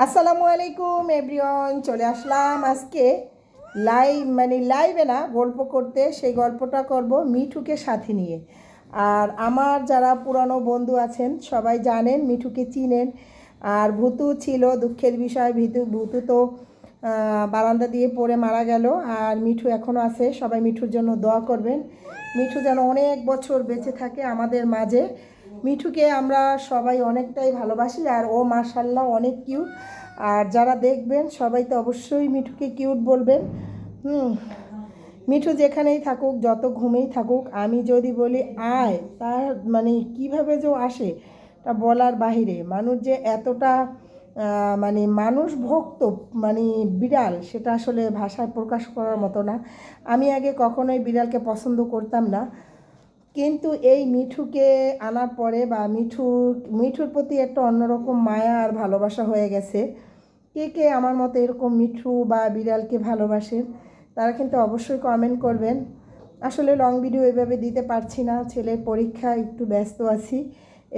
আসসালামু আলাইকুম এভরিওয়ান চলে আসলাম আজকে লাইভ মানে লাইভে না, গল্প করতে। সেই গল্পটা করব মিঠুকে সাথে নিয়ে। আর আমার যারা পুরানো বন্ধু আছেন, সবাই জানেন, মিঠুকে চিনেন। আর ভূতু ছিল দুঃখের বিষয়, ভীতু, ভূতু তো বারান্দা দিয়ে পড়ে মারা গেল। আর মিঠু এখনও আছে, সবাই মিঠুর জন্য দোয়া করবেন। মিঠু যেন অনেক বছর বেঁচে থাকে আমাদের মাঝে। মিঠুকে আমরা সবাই অনেকটাই ভালোবাসি আর ও মার্শাল্লাহ অনেক কিউট আর যারা দেখবেন, সবাই তো অবশ্যই মিঠুকে কিউট বলবেন। হুম, মিঠু যেখানেই থাকুক, যত ঘুমেই থাকুক, আমি যদি বলি আয়, তার মানে কীভাবে যে আসে, তা বলার বাহিরে। মানুষ যে এতটা মানে মানুষ ভক্ত মানে বিড়াল, সেটা আসলে ভাষায় প্রকাশ করার মতো না। আমি আগে কখনোই বিড়ালকে পছন্দ করতাম না। কিন্তু এই মিঠুকে আনার পরে বা মিঠু, মিঠুর প্রতি একটা অন্যরকম মায়া আর ভালোবাসা হয়ে গেছে। কে কে আমার মতো এরকম মিঠু বা বিড়ালকে ভালোবাসেন তারা কিন্তু অবশ্যই কমেন্ট করবেন। আসলে লং ভিডিও এভাবে দিতে পারছি না, ছেলের পরীক্ষা একটু ব্যস্ত আছি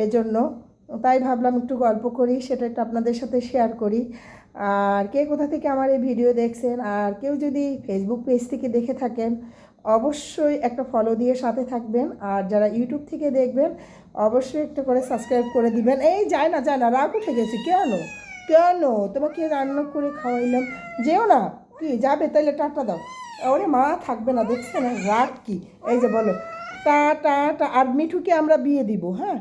এজন্য। তাই ভাবলাম একটু গল্প করি, সেটা একটু আপনাদের সাথে শেয়ার করি। আর কে কোথা থেকে আমার এই ভিডিও দেখছেন, আর কেউ যদি ফেসবুক পেজ থেকে দেখে থাকেন, অবশ্যই একটা ফলো দিয়ে সাথে থাকবেন। আর যারা ইউটিউব থেকে দেখবেন, অবশ্যই একটা করে সাবস্ক্রাইব করে দিবেন। এই যায় না যায় না, রাগ উঠে গেছি। কেন? কেন? তোমাকে রান্না করে খাওয়াইলাম। যেও না। কি, যাবে? তাহলে টাটা দাও। ওরে মা, থাকবে না, দেখছে না? রাগ কি? এই যে বলো। টা টা টা, আর মিঠুকে আমরা বিয়ে দিব হ্যাঁ?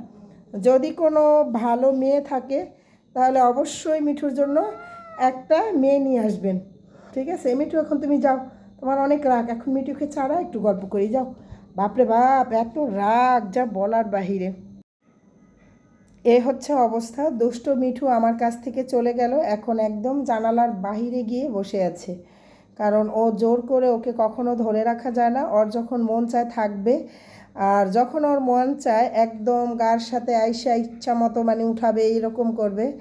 যদি কোনো ভালো মেয়ে থাকে, তাহলে অবশ্যই মিঠুর জন্য একটা মেয়ে নিয়ে আসবেন। ঠিক আছে? মিঠু এখন তুমি যাও। তোমার অনেক রাগ। এখন মিঠুকে ছাড়া একটু গল্প করি যাও। বাপরে বাপ, এত রাগ যা বলার বাহিরে। এ হচ্ছে অবস্থা। দুষ্ট মিঠু আমার কাছ থেকে চলে গেল। এখন একদম জানালার বাহিরে গিয়ে বসে আছে। কারণ ও জোর করে ওকে কখনো ধরে রাখা যায় না। ওর যখন মন চায় থাকবে। আর যখন ওর মন চায়, একদম গার সাথে আইসা ইচ্ছা মতো মানে উঠাবে এরকম করবে।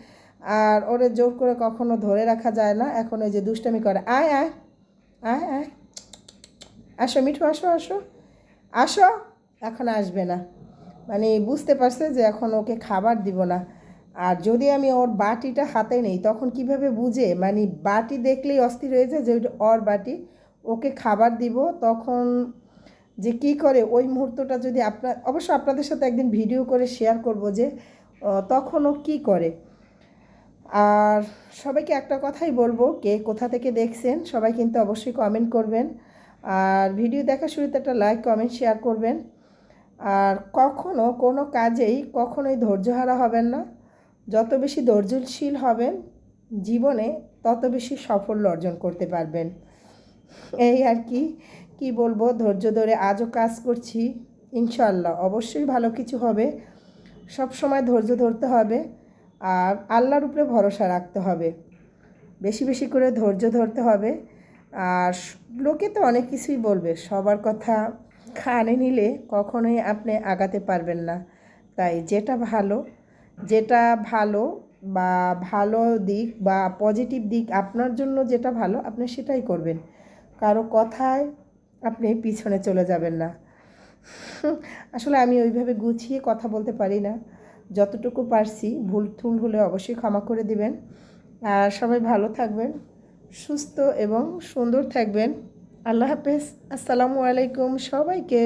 আর ওরে জোর করে কখনো ধরে রাখা যায় না। এখন ওই যে দুষ্টামি করে। আয় আয় আয় আয়। আসো, মিঠু, আসো আসো। আসো। এখন আসবে না। মানে বুঝতে পারছে যে এখন ওকে খাবার দিব না। আর যদি আমি ওর বাটিটা হাতে নেই, তখন কীভাবে বুঝে? মানে বাটি দেখলেই অস্থির হয়ে যায় যে ওর বাটি। ওকে খাবার দিব, তখন যে কি করে? ওই মুহূর্তটা যদি আপনার অবশ্য আপনাদের সাথে একদিন ভিডিও করে শেয়ার করব যে তখন ও কী করে? আর সবাইকে একটা কথাই বলব, কে কোথা থেকে দেখছেন সবাই কিন্তু অবশ্যই কমেন্ট করবেন। আর ভিডিও দেখার শুরুতে একটা লাইক কমেন্ট শেয়ার করবেন। আর কখনো কোনো কাজেই কখনোই ধৈর্যহারা হবেন না। যত বেশি ধৈর্যশীল হবেন, জীবনে তত বেশি সাফল্য অর্জন করতে পারবেন। এই আর কি কি বলব, ধৈর্য ধরে আজও কাজ করছি। ইনশাল্লাহ অবশ্যই ভালো কিছু হবে। সব সময় ধৈর্য ধরতে হবে। আর আল্লাহর উপরে ভরসা রাখতে হবে। বেশি বেশি করে ধৈর্য ধরতে হবে। আর লোকে তো অনেক কিছুই বলবে, সবার কথা কানে নিলে কখনোই আপনি আগাতে পারবেন না। তাই যেটা ভালো যেটা ভালো বা ভালো দিক বা পজিটিভ দিক আপনার জন্য যেটা ভালো, আপনি সেটাই করবেন। কারও কথায় আপনি পিছনে চলে যাবেন না। আসলে আমি ওইভাবে গুছিয়ে কথা বলতে পারি না। যতটুকু পারছি, ভুল থুল হলে অবশ্যই ক্ষমা করে দিবেন। আর সবাই ভালো থাকবেন, সুস্থ এবং সুন্দর থাকবেন। আল্লাহ হাফেজ। আসসালামু আলাইকুম সবাইকে।